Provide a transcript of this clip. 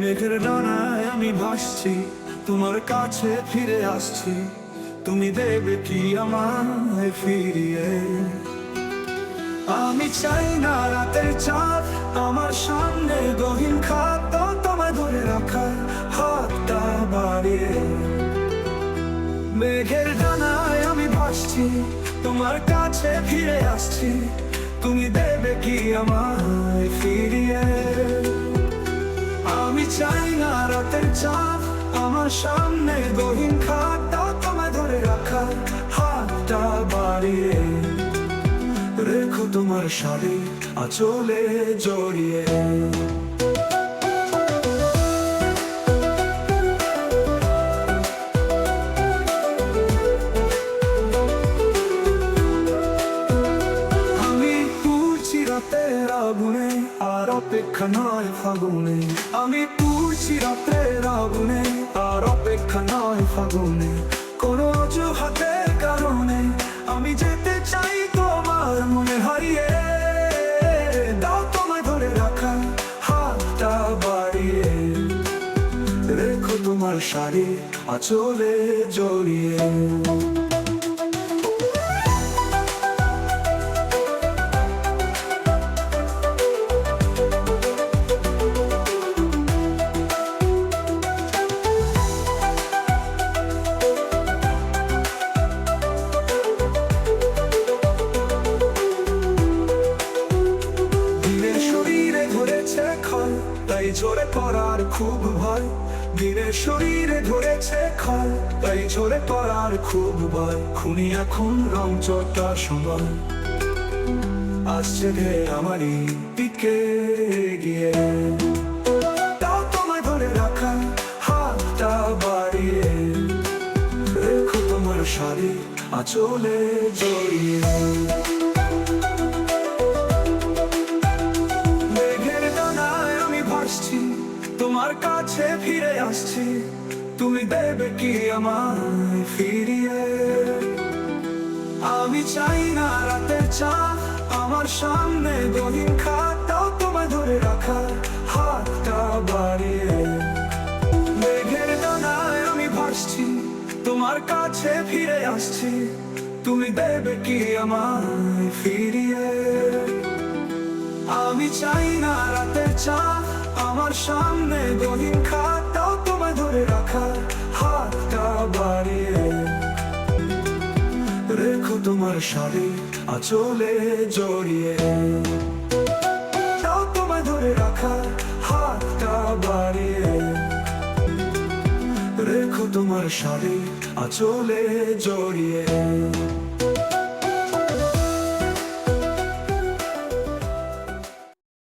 মেঘের ডানায় আমি ভাসছি, তোমার কাছে ফিরে আসছি। তুমি দেবে কি আমায় ফিরিয়ে? আমি চাই না রাতের চাঁদ, আমার সামনে গহীন খাত তোমায় ধরে রাখা হাতটা বাড়িয়ে। মেঘের ডানায় আমি ভাসছি, তোমার কাছে ফিরে আসছি। তুমি দেবে কি আমায় ফিরিয়ে? সামনে গহীন খাতা তোমায় ধরে রাখা হাতটা বাড়িয়ে রেখো তোমার শাড়ি আচলে জড়িয়ে। অপেক্ষা নয় ফাগুনে, আমি পুড়ছি রাতের আগুনে, আর অপেক্ষা নয় ফাগুনে, কোনো অজুহাতের কারণে আমি যেতে চাই তোমার মনে হারিয়ে। দাও তোমায় ধরে রাখা হাতটা বাড়িয়ে। রেখো তোমার শাড়ি আচলে জড়িয়ে। তাই ঝরে পড়ার খুব ভয়। দিনের শরীরে ধরেছে খল, তাই ঝরে পড়ার খুব ভয়। খুনি এখন রং চটার সময় আসছে রে আমারই দিকে গিয়ে। তাও তোমায় ধরে রাখা হাতটা বাড়িয়ে। রেখো তোমার শাড়ি, আচলে জড়িয়ে। কাছে ফিরে আসছি। তুমি দেবে কি আমায় ফিরিয়ে? আমি চাই না রাতের চা আমার সামনে গহীন খাতাও তোমায় ধরে রাখা হাতটা বাড়িয়ে। মেঘের ডানায় আমি ভাসছি, তোমার কাছে ফিরে আসছি। তুমি দেবে কি আমায় ফিরিয়ে? আমি চাই না রাতের চা আমার সামনে গহীন খাতাও তোমায় ধরে রাখা হাতটা বাড়িয়ে রেখো তোমার শাড়ি আচলে জড়িয়ে। তাও তোমায় ধরে রাখা হাতটা বাড়িয়ে রেখো তোমার শাড়ি আচলে জড়িয়ে।